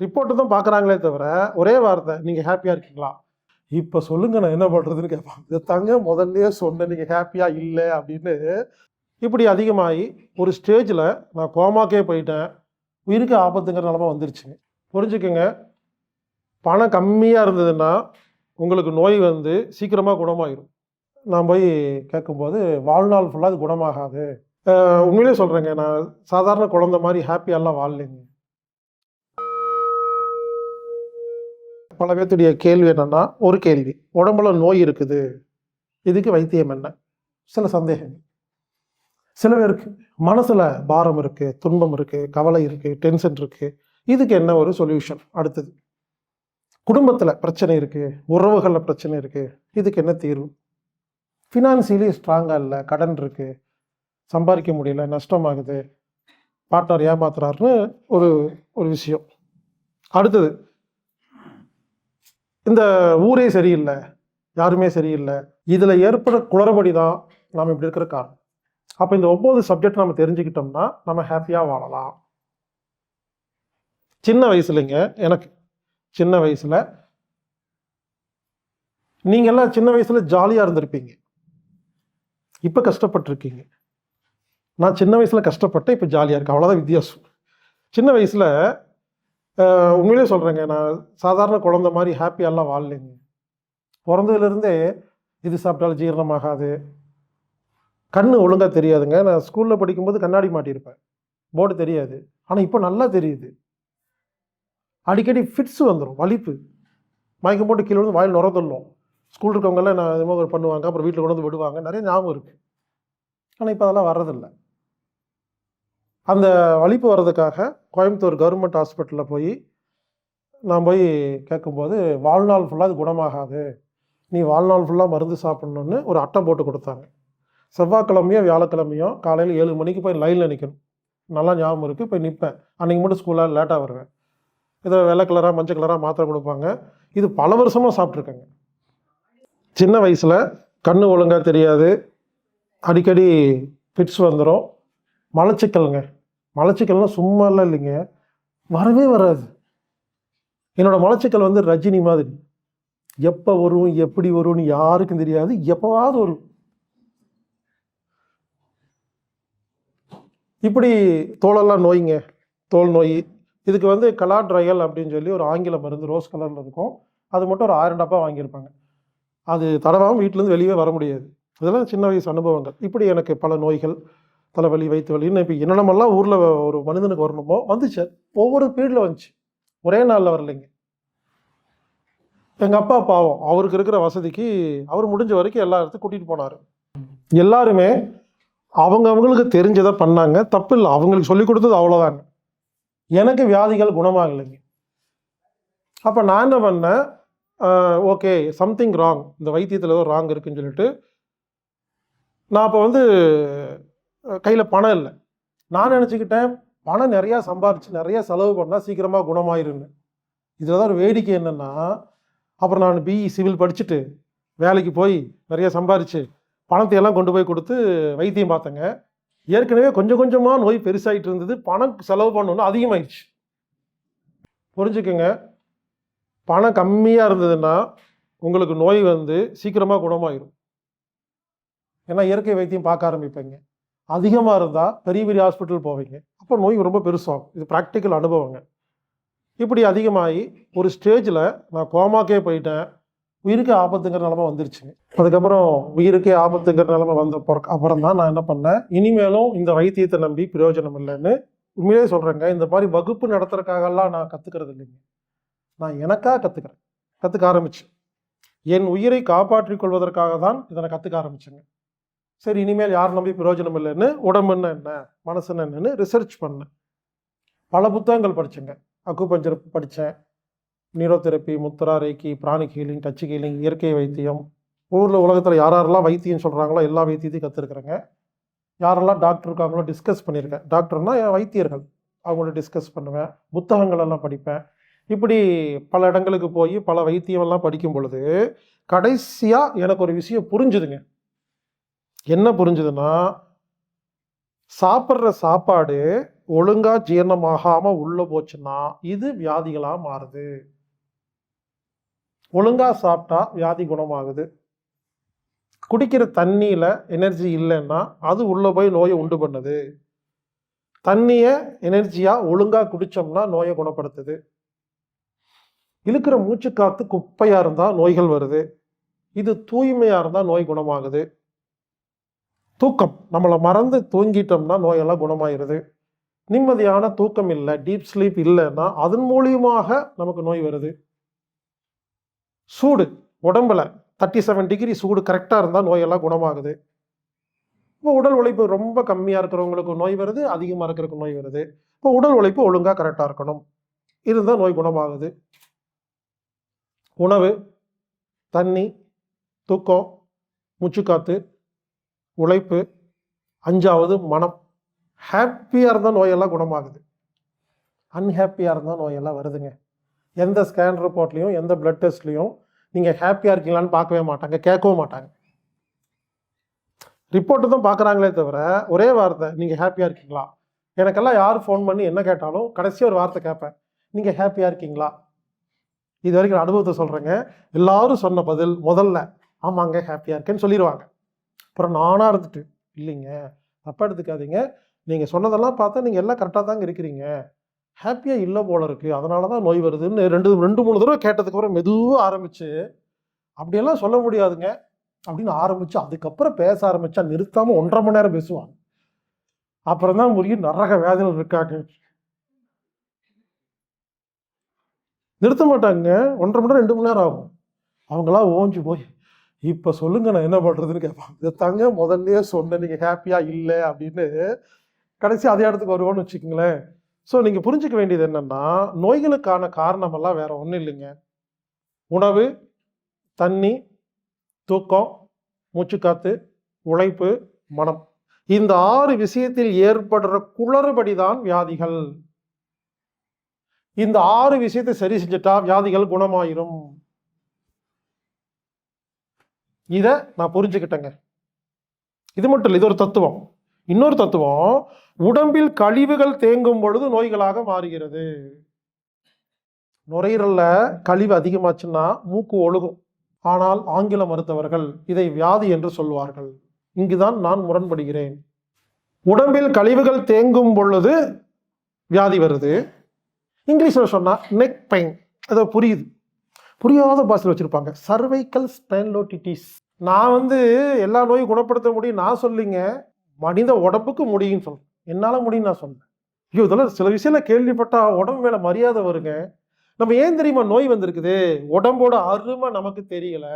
Report தான் பார்க்குறாங்களே தவிர ஒரே வார்த்தை நீங்கள் ஹாப்பியாக இருக்கீங்களா? இப்போ சொல்லுங்க நான் என்ன பண்ணுறதுன்னு கேட்பேன் இதை தங்க முதல்லயே சொன்னேன் நீங்கள் ஹாப்பியாக இல்லை அப்படின்னு இப்படி அதிகமாகி ஒரு ஸ்டேஜில் நான் கோமாக்கே போயிட்டேன். உயிருக்கு ஆபத்துங்கிற நிலமை வந்துருச்சுங்க புரிஞ்சுக்கோங்க? பணம் கம்மியாக இருந்ததுன்னா உங்களுக்கு நோய் வந்து சீக்கிரமாக குணமாயிடும் நான் போய் கேட்கும்போது வாழ்நாள் ஃபுல்லாக அது குணமாகாது. உண்மையிலே சொல்கிறேங்க நான் சாதாரண குழந்த மாதிரி ஹாப்பியெல்லாம் வாழலைங்க. பல பேர்த்துடைய கேள்வி என்னென்னா ஒரு கேள்வி. உடம்புல நோய் இருக்குது. இதுக்கு வைத்தியம் என்ன? சில சந்தேகங்கள். சில பேருக்கு மனசில் பாரம் இருக்குது துன்பம் இருக்குது கவலை இருக்குது டென்ஷன் இருக்குது இதுக்கு என்ன ஒரு சொல்யூஷன் அடுத்தது. குடும்பத்தில் பிரச்சனை இருக்குது உறவுகளில் பிரச்சனை இருக்குது இதுக்கு என்ன தீர்வு? ஃபினான்சியலி ஸ்ட்ராங்காக இல்லை கடன் இருக்குது சம்பாதிக்க முடியல நஷ்டமாகுது. பார்ட்னர் ஏமாத்துறாருன்னு ஒரு ஒரு விஷயம். அடுத்தது இந்த ஊரே சரியில்லை யாருமே சரியில்லை. இதில் ஏற்பட குளறுபடி தான் நாம் இப்படி இருக்கிற காரணம். அப்போ இந்த ஒம்பது சப்ஜெக்ட் நம்ம தெரிஞ்சுக்கிட்டோம்னா நம்ம ஹாப்பியாக வாழலாம். சின்ன வயசுலைங்க எனக்கு சின்ன வயசில் நீங்கள்லாம் சின்ன வயசில் ஜாலியாக இருந்திருப்பீங்க. இப்போ கஷ்டப்பட்டிருக்கீங்க. நான் சின்ன வயசில் கஷ்டப்பட்டேன் இப்போ ஜாலியாக இருக்கேன். அவ்வளோதான் வித்தியாசம். சின்ன வயசில் உண்மையிலே சொல்கிறேங்க நான் சாதாரண குழந்தை மாதிரி ஹாப்பியெல்லாம் வாழலைங்க. பிறந்ததுலேருந்தே இது சாப்பிட்டாலும் ஜீரணமாகாது. கண் ஒழுங்காக தெரியாதுங்க. நான் ஸ்கூலில் படிக்கும்போது கண்ணாடி மாட்டியிருப்பேன். போர்டு தெரியாது. ஆனால் இப்போ நல்லா தெரியுது. அடிக்கடி ஃபிட்ஸ் வந்துடும் வலிப்பு. மயக்கம் போட்டு கீழே வந்து வாயில் நுறந்துடணும் ஸ்கூல் இருக்கவங்கெல்லாம் நான் இது மாதிரி பண்ணுவாங்க. அப்புறம் வீட்டில் கொண்டு வந்து விடுவாங்க. நிறைய ஞாபகம் இருக்குது ஆனால் இப்போ அதெல்லாம் வர்றதில்லை. அந்த வலிப்பு வர்றதுக்காக கோயம்புத்தூர் கவர்மெண்ட் ஹாஸ்பிட்டலில் போய் நான் போய் கேட்கும்போது வாழ்நாள் ஃபுல்லாக அது குணமாகாது. நீ வாழ்நாள் ஃபுல்லாக மருந்து சாப்பிட்ணுன்னு ஒரு அட்டை போட்டு கொடுத்தாங்க. செவ்வாய்க்கிழமையோ வியாழக்கிழமையோ காலையில் ஏழு மணிக்கு போய் லைனில் நிற்கணும் நல்லா ஞாபகம் இருக்குது போய் நிற்பேன் அன்றைக்கி மட்டும் ஸ்கூலில் லேட்டாக வருவேன். ஏதோ வெள்ளை கலராக மஞ்சள் கலராக மாத்திரை கொடுப்பாங்க. இது பல வருஷமாக சாப்பிட்ருக்கேங்க சின்ன வயசில் கண்ணு ஒழுங்காக தெரியாது. அடிக்கடி ஃபிட்ஸ் வந்துடும் மலச்சிக்கலுங்க. மலச்சிக்கல்லாம் சும்மாலாம் இல்லைங்க. வரவே வராது. என்னோடய மலச்சிக்கல் வந்து ரஜினி மாதிரி. எப்போ வரும் எப்படி வரும்னு யாருக்கும் தெரியாது. எப்போவாவது வரும். இப்படி தோலெல்லாம் நோய்ங்க. தோல் நோய். இதுக்கு வந்து கலாட்ரயல் அப்படின்னு சொல்லி ஒரு ஆங்கில மருந்து ரோஸ் கலரில் இருக்கும். அது மட்டும் ஒரு ஆயிரம் டப்பா வாங்கியிருப்பாங்க. அது தடவாமல் வீட்டிலேருந்து வெளியே வர முடியாது. இதெல்லாம் சின்ன வயசு அனுபவங்கள். இப்படி எனக்கு பல நோய்கள். தலைவலி வயிற்று வலின்னு இப்போ என்னென்னமெல்லாம் ஊரில் ஒரு மனிதனுக்கு வரணுமோ வந்துச்சு. ஒவ்வொரு பீரியடில் வந்துச்சு. ஒரே நாளில் வரலைங்க. எங்கள் அப்பா பாவம். அவருக்கு இருக்கிற வசதிக்கு அவர் முடிஞ்ச வரைக்கும் எல்லா இடத்துக்கும் கூட்டிகிட்டு போனார். எல்லாருமே அவங்க அவங்களுக்கு தெரிஞ்சதை பண்ணாங்க. தப்பு இல்லை. அவங்களுக்கு சொல்லி கொடுத்தது அவ்வளோதாங்க எனக்கு வியாதிகள் குணமாகலைங்க. அப்போ நான் என்ன பண்ணேன்? ஓகே சம்திங் ராங் இந்த வைத்தியத்தில் ஏதோ ராங் இருக்குன்னு சொல்லிட்டு நான் அப்போ வந்து கையில் பணம் இல்லை. நான் நினச்சிக்கிட்டேன் பணம் நிறையா சம்பாரிச்சு நிறையா செலவு பண்ணால் சீக்கிரமாக குணமாயிருன்னு. இதில் தான் ஒரு வேடிக்கை என்னென்னா அப்புறம் நான் பிஇ சிவில் படிச்சுட்டு வேலைக்கு போய் நிறைய சம்பாரிச்சு பணத்தை எல்லாம் கொண்டு போய் கொடுத்து வைத்தியம் பார்த்தேங்க. ஏற்கனவே கொஞ்சம் கொஞ்சமாக நோய் பெருசாகிட்டு இருந்தது பணம் செலவு பண்ணணும் அதிகமாயிடுச்சு. புரிஞ்சுக்கோங்க. பணம் கம்மியாக இருந்ததுன்னா உங்களுக்கு நோய் வந்து சீக்கிரமாக குணமாயிடும் ஏன்னா இயற்கை வைத்தியம் பார்க்க ஆரம்பிப்பேங்க. அதிகமாக இருந்தால் பெரிய பெரிய ஹாஸ்பிட்டல் போவீங்க. அப்போ நோய் ரொம்ப பெருசாகும். இது ப்ராக்டிக்கல் அனுபவங்க. இப்படி அதிகமாகி ஒரு ஸ்டேஜில் நான் கோமாக்கே போயிட்டேன். உயிருக்கு ஆபத்துங்கிற நிலமை வந்துருச்சுங்க அதுக்கப்புறம் உயிருக்கே ஆபத்துங்கிற நிலமை வந்த பிறகு அப்புறம் தான் நான் என்ன பண்ணேன்? இனிமேலும் இந்த வைத்தியத்தை நம்பி பிரயோஜனம் இல்லைன்னு உண்மையிலே சொல்கிறேங்க இந்த மாதிரி வகுப்பு நடத்துறதுக்காகலாம் நான் கற்றுக்கிறது இல்லைங்க. நான் எனக்காக கற்றுக்கிறேன் கற்றுக்க ஆரம்பிச்சேன். என் உயிரை காப்பாற்றிக் கொள்வதற்காக தான் இதனை கற்றுக்க ஆரம்பிச்சேங்க. சரி இனிமேல் யார் நம்பி பிரயோஜனம் இல்லைன்னு உடம்புன்னா என்ன மனசுன்னு என்னன்னு ரிசர்ச் பண்ணேன். பல புத்தகங்கள் படித்தேங்க அக்குபஞ்சர் படித்தேன் neurotherapy mudra reiki pranic healing touch healing இயற்கை வைத்தியம். ஊரில் உலகத்தில் யார் யாரெல்லாம் வைத்தியம் சொல்கிறாங்களோ எல்லா வைத்தியத்தையும் கற்றுருக்குறேங்க யாரெல்லாம் டாக்டர் இருக்காங்களோ டிஸ்கஸ் பண்ணியிருக்கேன். டாக்டர்னா என் வைத்தியர்கள். அவங்களோட டிஸ்கஸ் பண்ணுவேன். புத்தகங்கள் எல்லாம் படிப்பேன். இப்படி பல இடங்களுக்கு போய் பல வைத்தியமெல்லாம் படிக்கும் பொழுது கடைசியாக எனக்கு ஒரு விஷயம் புரிஞ்சுதுங்க. என்ன புரிஞ்சுதுன்னா சாப்பிட்ற சாப்பாடு ஒழுங்காக ஜீரணமாகாமல் உள்ளே போச்சுன்னா இது வியாதிகளாக மாறுது. ஒழுங்காக சாப்பிட்டா வியாதி குணமாகுது. குடிக்கிற தண்ணியில் எனர்ஜி இல்லைன்னா அது உள்ளே போய் நோயை உண்டு பண்ணுது. தண்ணியை எனர்ஜியாக ஒழுங்காக குடித்தோம்னா நோயை குணப்படுத்துது. இழுக்கிற காற்று குப்பையாக இருந்தால் நோய்கள் வருது. இது தூய்மையாக இருந்தால் நோய் குணமாகுது. தூக்கம். நம்மளை மறந்து தூங்கிட்டோம்னா நோயெல்லாம் குணமாயிருது. நிம்மதியான தூக்கம் இல்லை டீப் ஸ்லீப் இல்லைன்னா அதன் மூலியமாக நமக்கு நோய் வருது. சூடு. உடம்புல தேர்ட்டி செவன் டிகிரி சூடு கரெக்டாக இருந்தால் நோயெல்லாம் குணமாகுது. இப்போ உடல் உழைப்பு ரொம்ப கம்மியாக இருக்கிறவங்களுக்கு நோய் வருது அதிகமாக இருக்கிறவங்க நோய் வருது. இப்போ உடல் உழைப்பு ஒழுங்காக கரெக்டாக இருக்கணும். இருந்தால் நோய் குணமாகுது. உணவு தண்ணி தூக்கம் மூச்சுக்காத்து உழைப்பு அஞ்சாவது மனம். ஹாப்பியாக இருந்தால் நோயெல்லாம் குணமாகுது. அன்ஹாப்பியாக இருந்தால் நோயெல்லாம் வருதுங்க. எந்த ஸ்கேன் ரிப்போர்ட்லேயும் எந்த பிளட் டெஸ்ட்லேயும் நீங்கள் ஹாப்பியாக இருக்கீங்களான்னு பார்க்கவே மாட்டாங்க கேட்கவும் மாட்டாங்க. ரிப்போர்ட்டு தான் பார்க்குறாங்களே தவிர ஒரே வார்த்தை நீங்கள் ஹாப்பியாக இருக்கீங்களா? எனக்கெல்லாம் யார் ஃபோன் பண்ணி என்ன கேட்டாலும் கடைசி ஒரு வார்த்தை கேட்பேன் நீங்கள் ஹாப்பியாக இருக்கீங்களா? இது வரைக்கும் நான் அனுபவத்தை சொல்கிறேங்க எல்லாரும் சொன்ன பதில் முதல்ல ஆமாங்க ஹாப்பியாக இருக்கேன்னு சொல்லிடுவாங்க அப்புறம் நானாக இருந்துட்டு இல்லைங்க தப்பாக எடுத்துக்காதீங்க. நீங்கள் சொன்னதெல்லாம் பார்த்தா நீங்கள் எல்லாம் கரெக்டாக தாங்க இருக்கிறீங்க. ஹாப்பியாக இல்லை போல இருக்குது அதனால தான் நோய் வருதுன்னு ரெண்டு ரெண்டு மூணு தடவை கேட்டதுக்கப்புறம் மெதுவாக ஆரம்பித்து அப்படியெல்லாம் சொல்ல முடியாதுங்க. அப்படின்னு ஆரம்பித்து அதுக்கப்புறம் பேச ஆரம்பித்தா நிறுத்தாமல் ஒன்றரை மணி நேரம் பேசுவாங்க. அப்புறம் தான் முடியும் நரக வேதனையில் இருக்காங்க. நிறுத்த மாட்டாங்க. ஒன்றரை மணி நேரம் ரெண்டு மணி நேரம் ஆகும். அவங்களாம் ஓஞ்சி போய் இப்போ சொல்லுங்க நான் என்ன பண்ணுறதுன்னு கேட்பேன் இதை தாங்க முதல்லயே சொன்னேன் நீங்கள் ஹாப்பியாக இல்லை அப்படின்னு கடைசி அதே இடத்துக்கு வருவோன்னு வச்சுக்கோங்களேன். ஸோ நீங்கள் புரிஞ்சுக்க வேண்டியது என்னென்னா நோய்களுக்கான காரணமெல்லாம் வேற ஒன்றும் இல்லைங்க. உணவு தண்ணி தூக்கம் மூச்சுக்காத்து உழைப்பு மனம். இந்த ஆறு விஷயத்தில் ஏற்படுற குளறுபடி தான் வியாதிகள். இந்த ஆறு விஷயத்தை சரி செஞ்சுட்டா வியாதிகள் குணமாயிரும். இதை நான் புரிஞ்சுக்கிட்டேங்க. இது மட்டும் இல்லை இது ஒரு தத்துவம். இன்னொரு தத்துவம் உடம்பில் கழிவுகள் தேங்கும் பொழுது நோய்களாக மாறுகிறது. நுரையீரலில் கழிவு அதிகமாச்சுன்னா மூக்கு ஒழுகும். ஆனால் ஆங்கில மருத்துவர்கள் இதை வியாதி என்று சொல்வார்கள் இங்குதான் நான் முரண்படுகிறேன். உடம்பில் கழிவுகள் தேங்கும் பொழுது வியாதி வருது. இங்கிலீஷில் சொன்னால் நெக் பெயின் அது புரியுது. புரியாத பாஷையில் வச்சுருப்பாங்க. சர்வைக்கல் ஸ்பென்லோட்டிட்டிஸ் நான் வந்து எல்லா நோயும் குணப்படுத்த முடியும் நான் சொல்லிங்க மனித உடம்புக்கு முடியும்னு சொல்கிறேன் என்னால் முடியும் நான் சொன்னேன் ஐயோ இதெல்லாம் சில விஷயம்லாம் கேள்விப்பட்டால் உடம்பு மேலே மரியாதை வருங்க. நம்ம ஏன் தெரியுமா நோய் வந்திருக்குது? உடம்போட அருமை நமக்கு தெரியலை.